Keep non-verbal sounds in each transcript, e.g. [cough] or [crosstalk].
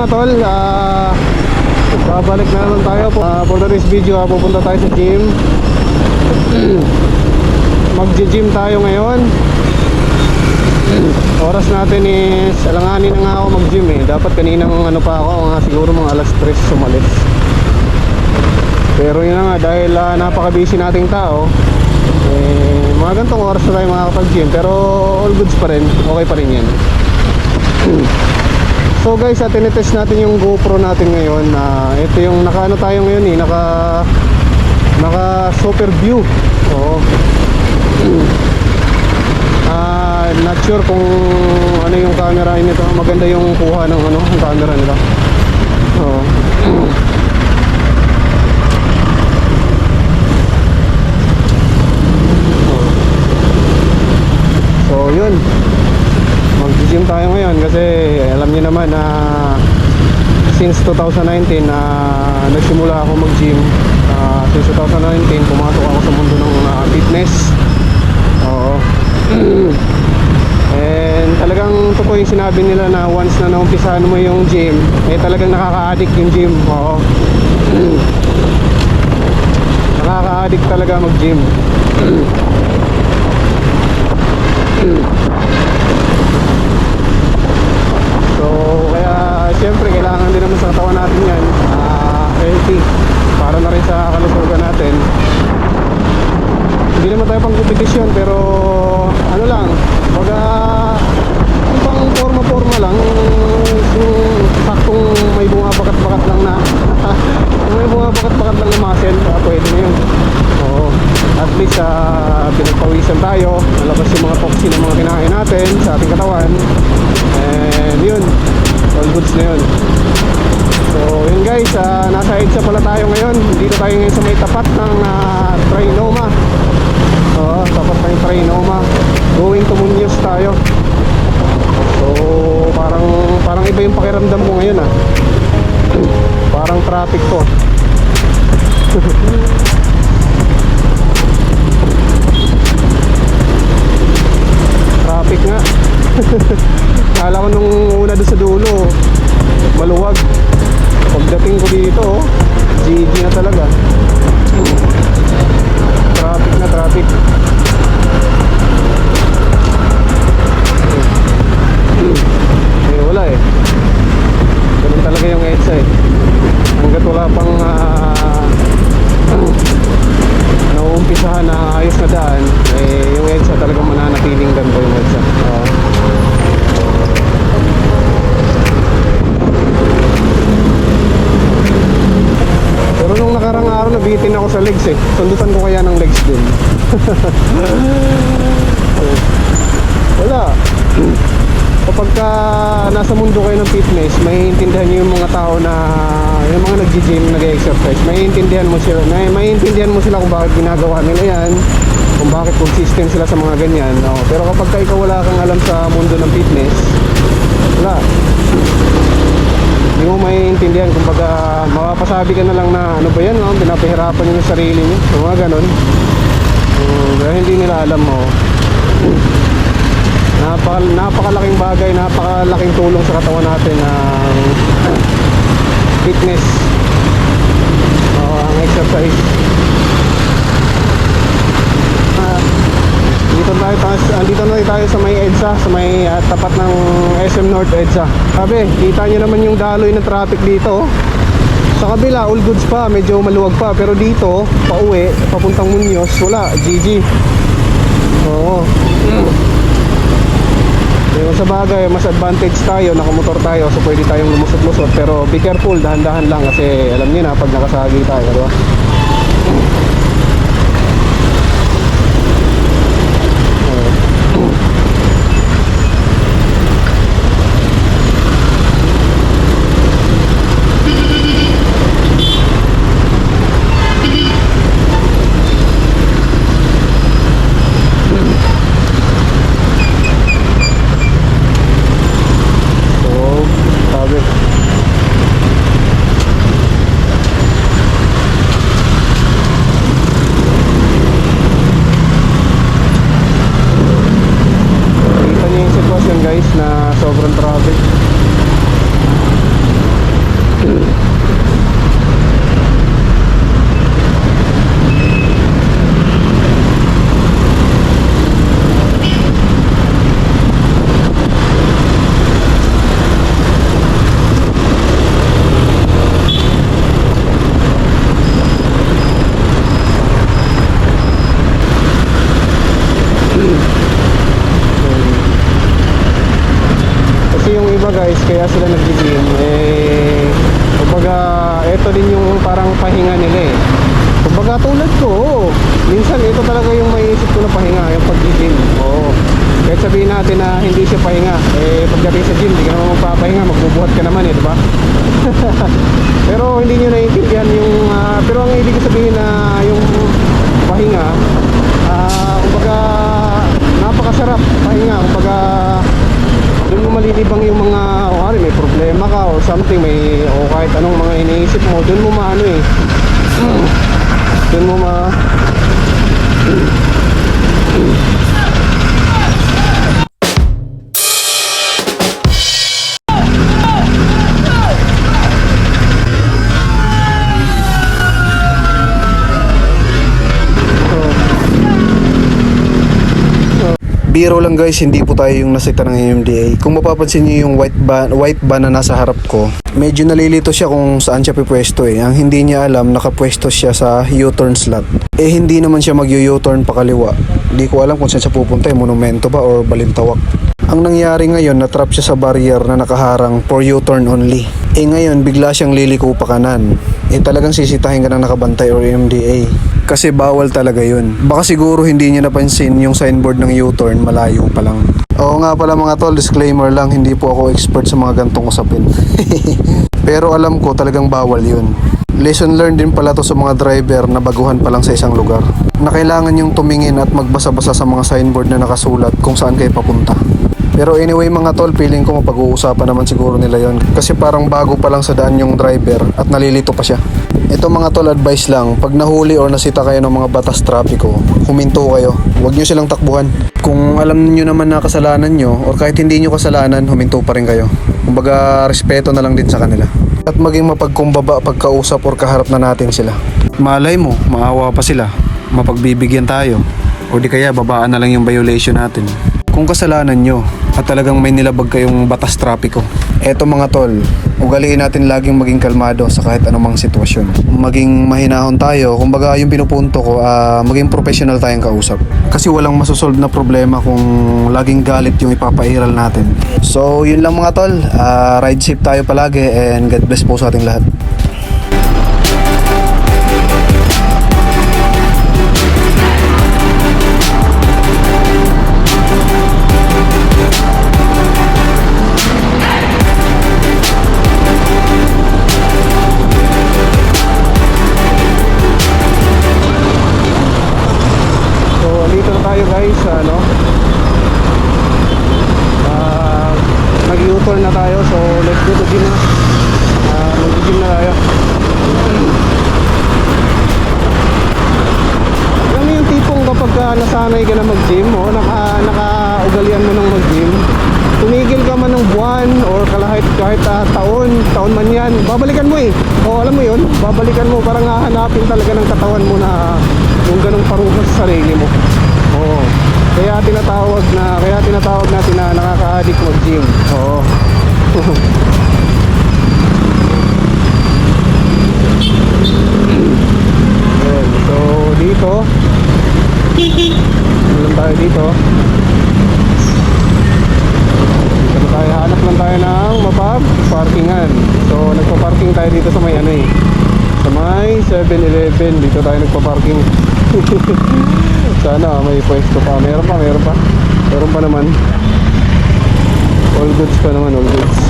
mga tol, ah babalik na naman tayo po. Ah, for today's video, ah, pupunta tayo sa gym. [clears throat] Magji-gym tayo ngayon. [clears throat] Oras natin is alanganin na nga ako mag-gym eh. Dapat kaninang ano pa ako, mga siguro mga alas 3 sumalis. Pero yun nga, dahil uh, napaka-busy nating tao, eh, mga gantong oras na tayo makakapag-gym. Pero all goods pa rin, okay pa rin yan. [clears throat] So guys, uh, tinetest natin yung GoPro natin ngayon. na ito yung naka ano tayo ngayon eh, naka naka super view. Oo. Ah, not sure kung ano yung camera nito. Maganda yung kuha ng ano, yung camera nila. Oo. So yun Mag-gym tayo ngayon kasi alam niyo naman na since 2019 na nagsimula ako mag-gym Ah, since 2019 pumasok ako sa mundo ng ah, fitness. Oo. [clears throat] And talagang totoo yung sinabi nila na once na naumpisahan mo yung gym eh talagang nakaka-addict yung gym. Oo. [clears throat] Nakaka-addict talaga mag-gym [clears throat] pala tayo ngayon. Dito tayo ngayon sa may tapat ng uh, Trinoma. Oo, tapat ng Trinoma. Going to Muñoz tayo. So parang parang iba yung pakiramdam ko ngayon ah. [clears throat] Parang traffic to. [laughs] Traffic nga. [laughs] Kala ko nung una doon sa dulo, maluwag. Pagdating ko dito, oh, GG na talaga. Traffic na traffic. Kapag ka nasa mundo kayo ng fitness, may intindihan nyo yung mga tao na yung mga nag-gym, nag-exercise, may intindihan mo sila, may, may intindihan mo sila kung bakit ginagawa nila yan, kung bakit consistent sila sa mga ganyan. No? Pero kapag ka ikaw wala kang alam sa mundo ng fitness, wala. Hindi mo maiintindihan kung baga mapapasabi ka na lang na ano ba yan, no? pinapahirapan nyo yung sarili nyo. So, mga ganun. Um, dahil hindi nila alam mo. Napaka, napakalaking bagay, napakalaking tulong sa katawan natin ang fitness. Oo, ang exercise. Ah, dito tayo, andito na tayo sa may EDSA, sa may ah, tapat ng SM North EDSA. Sabi, kita nyo naman yung daloy ng traffic dito. oh. Sa kabila, all goods pa, medyo maluwag pa. Pero dito, pauwi, papuntang Muñoz, wala, GG. Oo. Yung sa bagay, mas advantage tayo, nakamotor tayo, so pwede tayong lumusot-lusot. Pero be careful, dahan-dahan lang kasi alam niyo na pag nakasagi tayo, di? sabihin, eh, kumbaga, ito din yung parang pahinga nila eh. Kumbaga tulad ko, oh, minsan ito talaga yung maiisip ko na pahinga, yung pag-gym. Oo. Kahit sabihin natin na hindi siya pahinga, eh pagdating sa gym, hindi ka naman magpapahinga, magbubuhat ka naman eh, di ba? [laughs] pero hindi nyo naiintindihan yung, uh, pero ang ibig sabihin na yung pahinga, ah, uh, kumbaga, napakasarap pahinga, kumbaga, doon mo malilibang yung mga, o may problema ka or something, may, o kahit anong mga iniisip mo, doon mo maano eh, Biro lang guys, hindi po tayo yung nasita ng MMDA. Kung mapapansin niyo yung white van, white van na nasa harap ko, medyo nalilito siya kung saan siya pipwesto eh. Ang hindi niya alam, nakapwesto siya sa U-turn slot. Eh hindi naman siya mag-U-turn pa kaliwa. Hindi ko alam kung saan siya pupunta, eh, monumento ba or balintawak. Ang nangyari ngayon, natrap siya sa barrier na nakaharang for U-turn only. Eh ngayon, bigla siyang liliko pa kanan. Eh talagang sisitahin ka ng nakabantay or MDA. Kasi bawal talaga yun. Baka siguro hindi niya napansin yung signboard ng U-turn malayo pa lang. Oo nga pala mga tol, disclaimer lang, hindi po ako expert sa mga gantong usapin. [laughs] Pero alam ko talagang bawal yun. Lesson learned din pala to sa mga driver na baguhan pa lang sa isang lugar. Na kailangan yung tumingin at magbasa-basa sa mga signboard na nakasulat kung saan kayo papunta. Pero anyway mga tol, feeling ko mapag-uusapan naman siguro nila yon Kasi parang bago pa lang sa daan yung driver at nalilito pa siya. Ito mga tol, advice lang. Pag nahuli or nasita kayo ng mga batas trapiko, huminto kayo. Huwag nyo silang takbuhan. Kung alam niyo naman na kasalanan nyo or kahit hindi nyo kasalanan, huminto pa rin kayo. Kumbaga, respeto na lang din sa kanila. At maging mapagkumbaba pagkausap or kaharap na natin sila. Malay mo, maawa pa sila. Mapagbibigyan tayo. O di kaya babaan na lang yung violation natin. Kung kasalanan nyo at talagang may nilabag kayong batas trapiko. Eto mga tol, ugaliin natin laging maging kalmado sa kahit anumang sitwasyon. Maging mahinahon tayo, kumbaga yung pinupunto ko, ah, maging professional tayong kausap. Kasi walang masosolve na problema kung laging galit yung ipapairal natin. So yun lang mga tol, Ah, ride safe tayo palagi and God bless po sa ating lahat. Tayo guys ano. Ah, nag-U-turn na tayo. So, let's go to gym na. Ah, mag-gym na tayo. Alam mo yung tipong kapag ka nasanay ka na mag-gym o naka, naka-ugalian mo ng mag-gym, tumigil ka man ng buwan or kalahit kahit ah, taon, taon man yan, babalikan mo eh. O alam mo yun, babalikan mo, parang hahanapin talaga ng katawan mo na yung ganong parusa sa sarili mo. Oo. Kaya tinatawag na, kaya tinatawag natin na nakaka-addict mag-gym. Oo. [laughs] So dito, lang tayo? Dito na tayo, hanap lang tayo ng mapag parkingan. So nagpa-parking tayo dito sa may ano eh. Sa may 7-Eleven, dito tayo nagpa-parking. [laughs] Sana may pwesto pa. Meron pa, meron pa. Meron pa naman. All goods pa naman, all goods.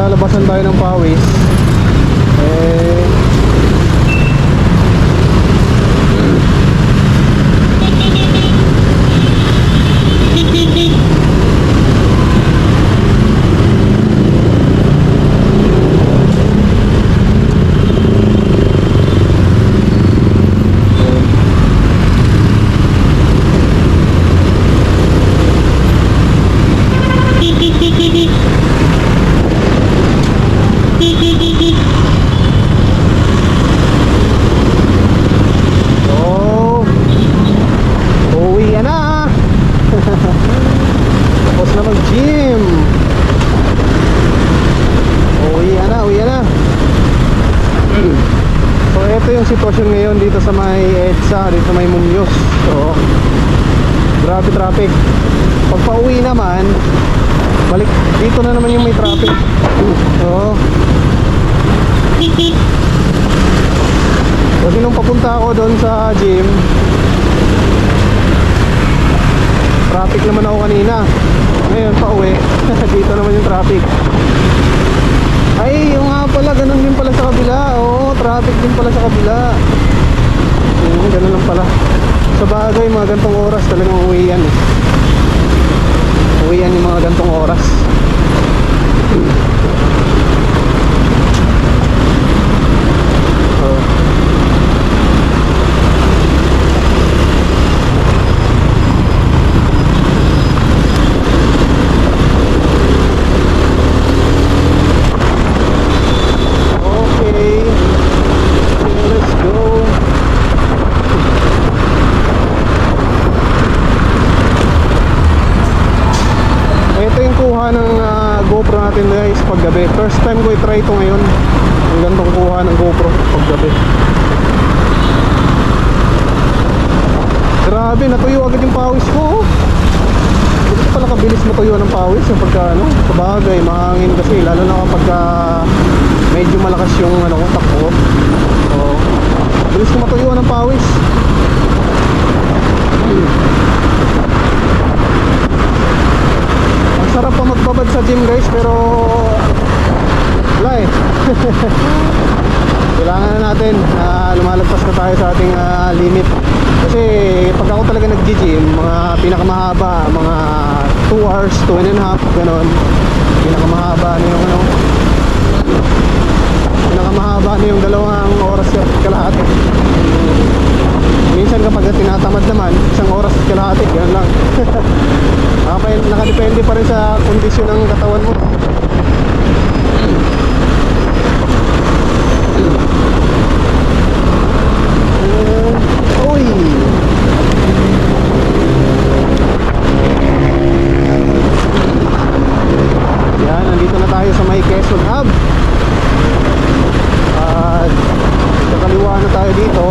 Nilalabasan tayo ng pawis. Eh So, uwi na. Tapos na mag-gym. Uwi na, uwi na. So, ito yung sitwasyon ngayon dito sa may EDSA, dito may Munyos. So, grabe traffic. Pag pauwi naman, balik dito na naman yung may traffic. So, kasi nung papunta ako doon sa gym Traffic naman ako kanina Ngayon pa uwi [laughs] Dito naman yung traffic Ay, yung nga pala, ganun din pala sa kabila traffic din pala sa kabila. Hmm, ganun lang pala. Sa bagay, mga gantong oras talagang uwi yan eh. Uwi yan yung mga gantong oras Oo Okay. Let's go. Ito yung kuha ng ah, GoPro natin guys paggabi. First time ko i-try ito ngayon. Ang gandong kuha ng GoPro paggabi. Grabe, natuyo agad yung pawis ko. oh. Hindi pala kabilis matuyo ng pawis yung pagka ano, sa bagay, mahangin kasi lalo na kapag ah, medyo malakas yung ano ko takbo. So, bilis ko matuyo ng pawis. Ang sarap pa magbabad sa gym guys pero wala eh. [laughs] Kailangan na natin na lumalagpas na tayo sa ating ah, limit. Kasi pag ako talaga nag-gym, mga pinakamahaba, mga 2 hours, 2 and a half, ganon. Pinakamahaba na yung ano, pinakamahaba na yung dalawang oras at kalahati. Minsan kapag tinatamad naman, isang oras at kalahati, ganun lang. [laughs] Nakadepende pa rin sa kondisyon ng katawan mo. Yan, nandito na tayo sa may Quezon Hub. At kakaliwa na tayo dito.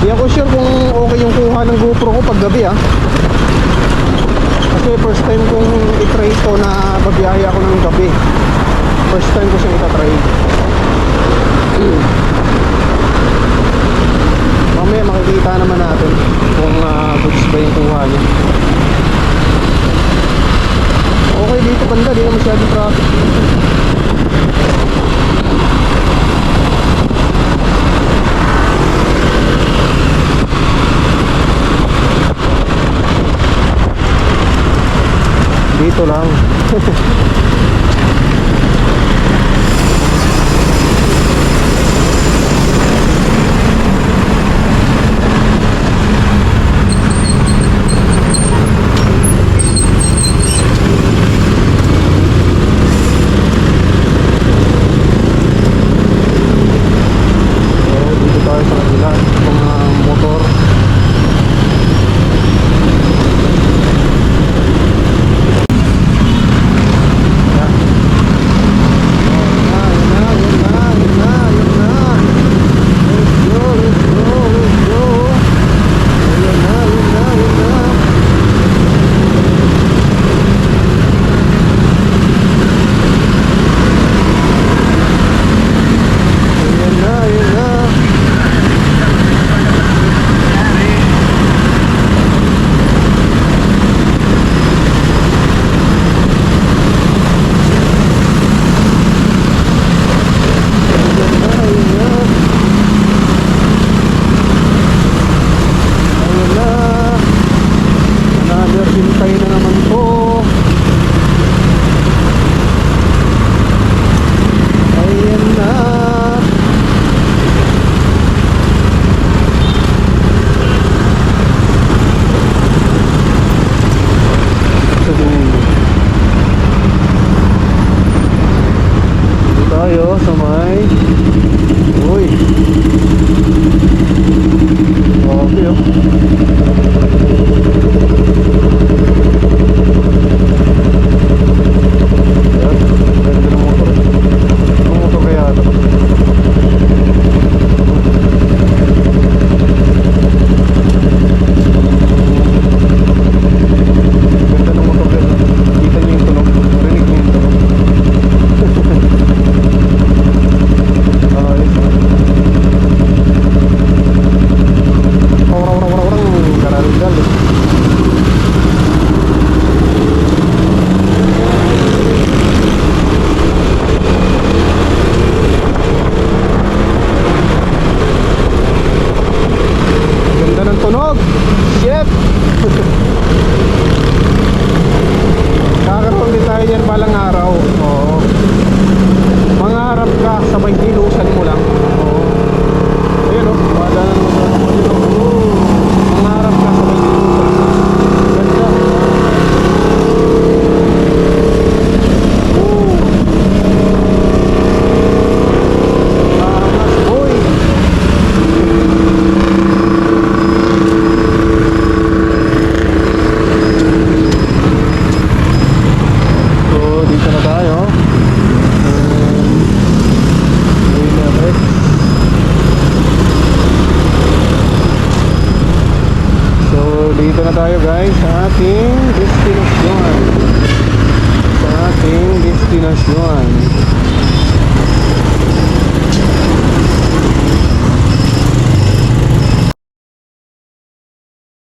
Di ako sure kung okay yung kuha ng GoPro ko pag gabi ah. Kasi first time kong itry ito na babiyahe ako ng gabi. First time ko siyang itatry. [clears throat] Mamaya makikita naman natin kung uh, goods ba yung kuha niya. Okay dito banda, di na masyadong traffic dito. Lang. [laughs]